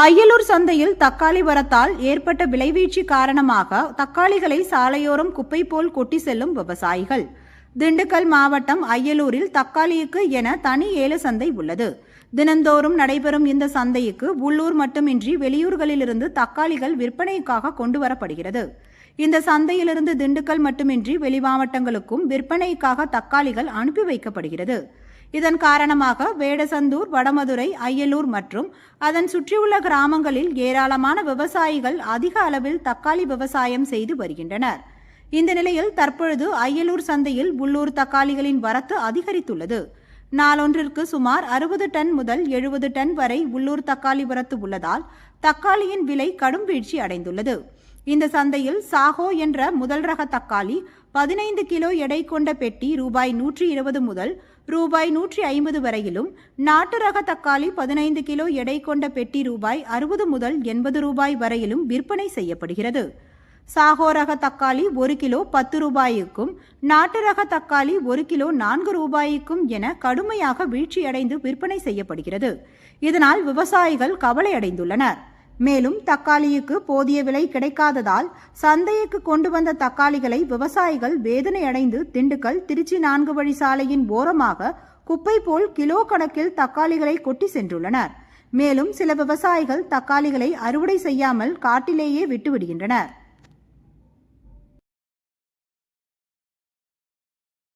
அய்யலூர் சந்தையில் தக்காளி வரத்தால் ஏற்பட்ட விலைவீழ்ச்சி காரணமாக தக்காளிகளை சாலையோரம் குப்பை போல் கொட்டி செல்லும் விவசாயிகள். திண்டுக்கல் மாவட்டம் அய்யலூரில் தக்காளிக்கு என தனி ஏல சந்தை உள்ளது. தினந்தோறும் நடைபெறும் இந்த சந்தைக்கு உள்ளூர் மட்டுமின்றி வெளியூர்களிலிருந்து தக்காளிகள் விற்பனைக்காக கொண்டு வரப்படுகிறது இந்த சந்தையிலிருந்து திண்டுக்கல் மட்டுமின்றி வெளி மாவட்டங்களுக்கும் விற்பனைக்காக தக்காளிகள் அனுப்பி வைக்கப்படுகிறது. இதன் காரணமாக வேடசந்தூர் வடமதுரை அய்யலூர் மற்றும் அதன் சுற்றியுள்ள கிராமங்களில் ஏராளமான விவசாயிகள் அதிக அளவில் தக்காளி விவசாயம் செய்து வருகின்றனர். இந்த நிலையில் தற்பொழுது அய்யலூர் சந்தையில் உள்ளூர் தக்காளிகளின் வரத்து அதிகரித்துள்ளது. நாளொன்றிற்கு சுமார் அறுபது டன் முதல் எழுபது டன் வரை உள்ளூர் தக்காளி வரத்து உள்ளதால் தக்காளியின் விலை கடும் வீழ்ச்சி அடைந்துள்ளது. இந்த சந்தையில் சாகோ என்ற முதல் ரக தக்காளி பதினைந்து கிலோ எடை கொண்ட பெட்டி ரூபாய் நூற்றி இருபது முதல் ரூபாய் நூற்றி ஐம்பது வரையிலும் நாட்டு ரக தக்காளி பதினைந்து கிலோ எடை கொண்ட பெட்டி ரூபாய் அறுபது முதல் எண்பது ரூபாய் வரையிலும் விற்பனை செய்யப்படுகிறது. சாகோ ரக தக்காளி ஒரு கிலோ பத்து ரூபாய்க்கும் நாட்டு ரக தக்காளி ஒரு கிலோ நான்கு ரூபாய்க்கும் என கடுமையாக வீழ்ச்சியடைந்து விற்பனை செய்யப்படுகிறது. இதனால் விவசாயிகள் கவலையடைந்துள்ளனர். மேலும் தக்காளிக்கு போதிய விலை கிடைக்காததால் சந்தைக்கு கொண்டு வந்த தக்காளிகளை விவசாயிகள் வேதனையடைந்து திண்டுக்கல் திருச்சி நான்கு வழி சாலையின் ஓரமாக குப்பை போல் கிலோ கணக்கில் தக்காளிகளை கொட்டி சென்றுள்ளனர். மேலும் சில விவசாயிகள் தக்காளிகளை அறுவடை செய்யாமல் காட்டிலேயே விட்டுவிடுகின்றனர்.